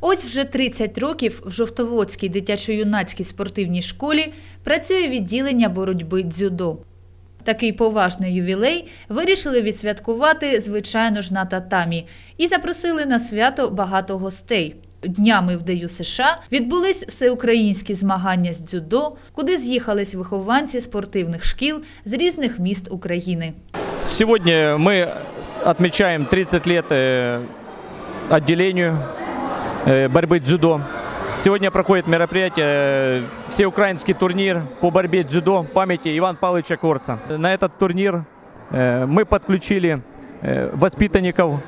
Ось вже 30 років в Жовтоводській дитячо-юнацькій спортивній школі працює відділення боротьби дзюдо. Такий поважний ювілей вирішили відсвяткувати, звичайно ж, на татамі і запросили на свято багато гостей. Днями в ДЮ США відбулись всеукраїнські змагання з дзюдо, куди з'їхались вихованці спортивних шкіл з різних міст України. Сегодня мы отмечаем 30 лет э, отделению э, борьбы дзюдо. Сегодня проходит мероприятие, э, всеукраинский турнир по борьбе дзюдо памяти Ивана Павловича Корца. На этот турнир э, мы подключили э, воспитанников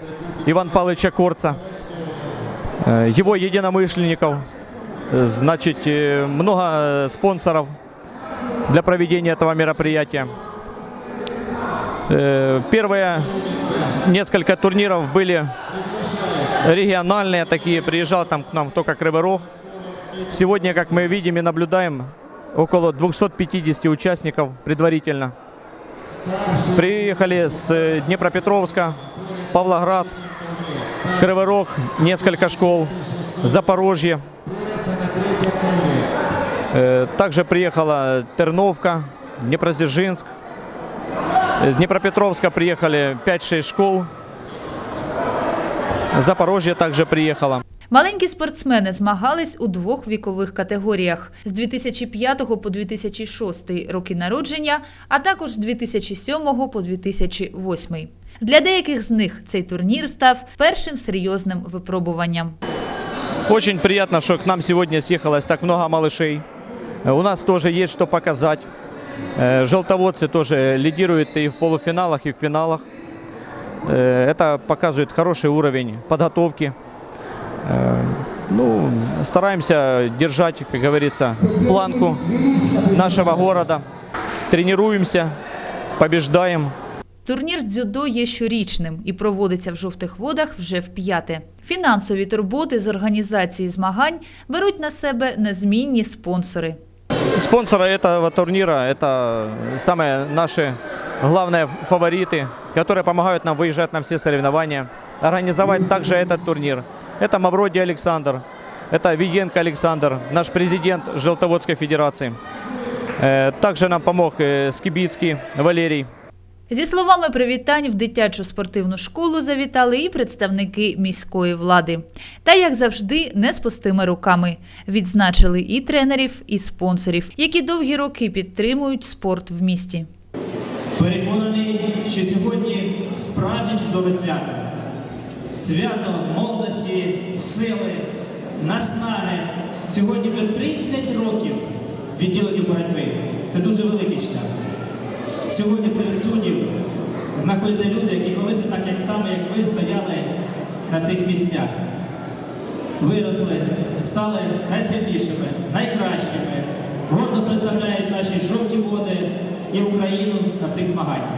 Ивана Павловича Корца, э, его единомышленников, Э, значит, э, много э, спонсоров для проведения этого мероприятия. Э, Первые несколько турниров были региональные такие, приезжал там к нам только Кривый Рог. Сегодня, как мы видим и наблюдаем, около 250 участников предварительно. Приехали с э, Днепропетровска, Павлоград, Кривый Рог, несколько школ, Запорожье. Э, Также приехала Терновка, Днепродзержинск. Из Днепропетровска приехали 5-6 школ. Запорожье также приехало. Маленькі спортсмени змагались у двох вікових категоріях з 2005 по 2006 роки народження, а також з 2007 по 2008. Для деяких з них цей турнір став першим серйозним випробуванням. Очень приятно, что к нам сегодня съехалось так много малышей. Э, У нас тоже есть что показать. Э, Желтоводцы тоже лидируют и в полуфиналах, и в финалах. Э, Это показывает хороший уровень подготовки. Э, Ну, стараемся держать, как говорится, планку нашего города. Тренируемся, побеждаем. Турнір з дзюдо є щорічним і проводиться в жовтих водах вже вп'яте. Фінансові турботи з організації змагань беруть на себе незмінні спонсори. Спонсоры этого турнира – это самые наши главные фавориты, которые помогают нам выезжать на все соревнования, организовать также этот турнир. Это Мавроди Александр, это Виенко Александр, наш президент Желтоводской Федерации. Э, Также нам помог э, Скибицкий Валерий. Зі словами привітань в дитячу спортивну школу завітали і представники міської влади. Та, як завжди, не з пустими руками. Відзначили і тренерів, і спонсорів, які довгі роки підтримують спорт в місті. Переконаний, що сьогодні справді чудове свято. Свято молодості, сили, наснаги. Сьогодні вже 30 років відділенню боротьби. Це дуже великий шлях. Сьогодні серед суддів знаходяться люди, які колись так як саме, як ви, стояли на цих місцях. Виросли, стали найсильнішими, найкращими, гордо представляють наші жовті води і Україну на всіх змаганнях.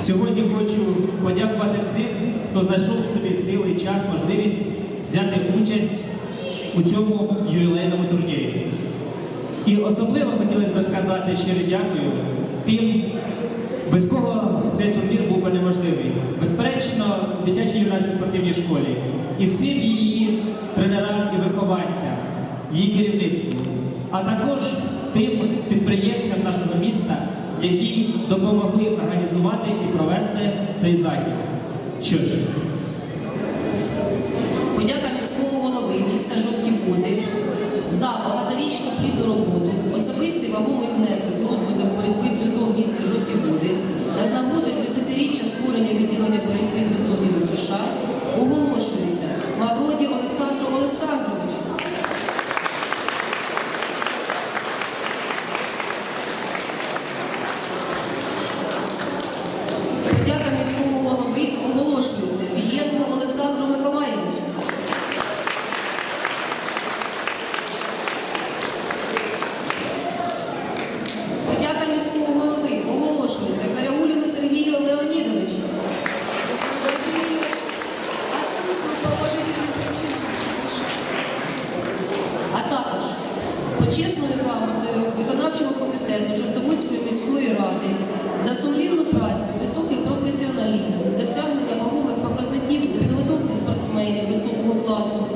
Сьогодні хочу подякувати всім, хто знайшов в собі сили, час, можливість взяти участь у цьому ювілейному турнірі. І особливо хотілося б сказати щиро дякую тим, без кого цей турнір був би неможливий. Безперечно, дитячій юнацькій спортивній школі і всім її тренерам і вихованцям, її керівництву, а також тим Води за багаторічну плідну роботу, особистий вагомий внесок у розвиток боротьби дзюдо в місті Жовті Води та з нагоди 30-річчя створення відділення боротьби дзюдо в США оголошується Мавроді Олександру Олександровичу. Подяка міського голови оголошується Вієнку Олександру Миколаєвичу. Подяка міського голови оголошується Каряуліну Сергію Леонідовичу. А також почесною грамотою виконавчого комітету Жовтоводської міської ради за сумлінну працю, високий професіоналізм, досягнення вагомих показників у підготовці спортсменів високого класу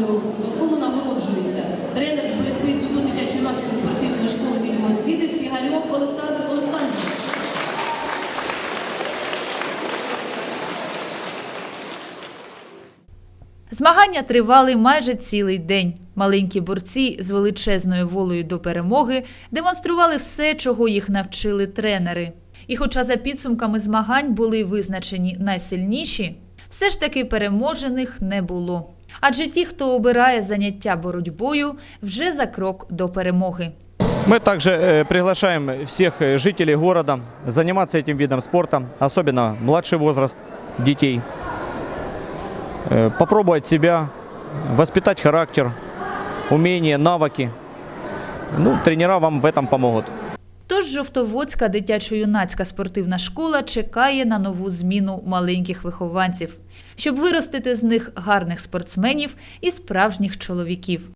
якому нагороджується тренер з боротьби Дзюдо дитячо-юнацької спортивної школи мінімосвіти Сігальов Олександр Олександрович. Змагання тривали майже цілий день. Маленькі борці з величезною волею до перемоги демонстрували все, чого їх навчили тренери. І, хоча за підсумками змагань були визначені найсильніші, все ж таки переможених не було. Адже ті, хто обирає заняття боротьбою, вже за крок до перемоги. Мы также э, приглашаем всех э, жителей города заниматься этим видом спорта, особенно младший возраст детей. Э, Попробовать себя, воспитать характер, умения, навыки. Ну, тренера вам в этом помогут. Тож Жовтоводська дитячо-юнацька спортивна школа чекає на нову зміну маленьких вихованців, щоб виростити з них гарних спортсменів і справжніх чоловіків.